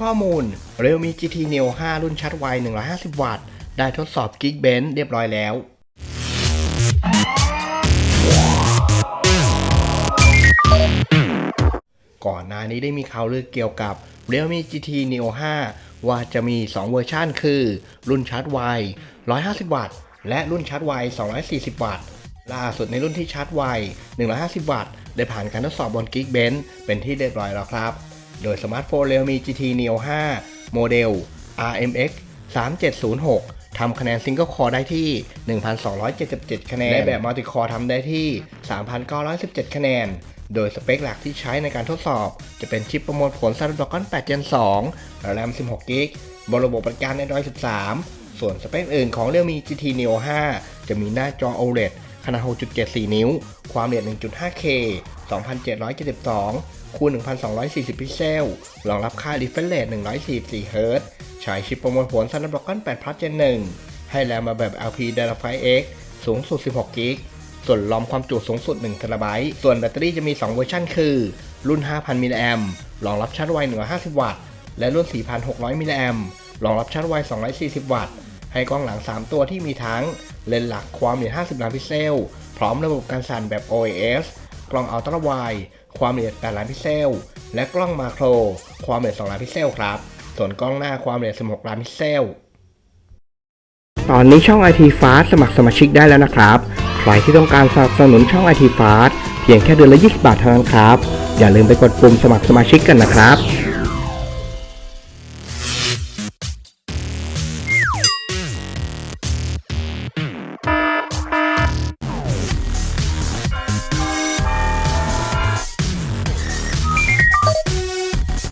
ข้อมูล Realme GT Neo 5 รุ่นชัดไว 150 วัตต์ ได้ทดสอบ Geekbench เรียบร้อยแล้วก่อนหน้านี้ได้มีข่าวลือเกี่ยวกับ Realme GT Neo 5 ว่าจะมี 2 เวอร์ชันคือ รุ่นชาร์จไว 150 วัตต์ และรุ่นชาร์จไว 240 วัตต์ ล่าสุดในรุ่นที่ชาร์จไว 150 วัตต์ ได้ผ่านการทดสอบบน Geekbench เป็นที่เรียบร้อยแล้วครับ โดยสมาร์ทโฟน Realme GT Neo 5 โมเดล RMX 3706 ทำคะแนนซิงเกิลคอร์ได้ที่ 1,277 คะแนน และแบบมัลติคอร์ทำได้ที่ 3,917 คะแนน โดยสเปคหลักที่ใช้ในการทดสอบ จะเป็นชิปประมวลผล Snapdragon 8 Gen 2แรม16 g b บนระบบปฏิการ Android 13 ส่วนสเปคอื่นของ Realme GT Neo 5 จะมีหน้าจอ OLED ขนาด 6.74 นิ้ว ความละเอียด 1.5K 2772 คูณ 1240 พิกเซล รองรับค่า refresh rate 144 Hz ใช้ชิปประมวลผล Snapdragon 8 Plus Gen 1 ให้แรมมาแบบ LP DDR5X สูงสุด 16 g b ส่วนรอมความจุสูงสุด1 t b ส่วนแบตเตอรี่จะมี 2 เวอร์ชันคือ รุ่น 5,000 มิลลิแอมรองรับชาร์จไว 150 วัตต์ และรุ่น 4,600 มิลลิแอมรองรับชาร์จไว 240 วัตต์ ให้กล้องหลัง 3 ตัวที่มีทั้งเลนส์หลักความละเอียด50 ล้านพิกเซล พร้อมระบบการสั่นแบบ OIS กล้องอัลตร้าไวด์ความละเอียด8ล้านพิกเซล และกล้องมาโคร ความละเอียด2ล้านพิกเซลครับ ส่วนกล้องหน้าความละเอียด16ล้านพิกเซล ตอนนี้ช่อง IT Fast สมัครสมาชิกได้แล้วนะครับ ใครที่ต้องการสนับสนุนช่อง IT Fast เพียงแค่เดือนละ20บาทเท่านั้นครับ อย่าลืมไปกดปุ่มสมัครสมาชิกกันนะครับ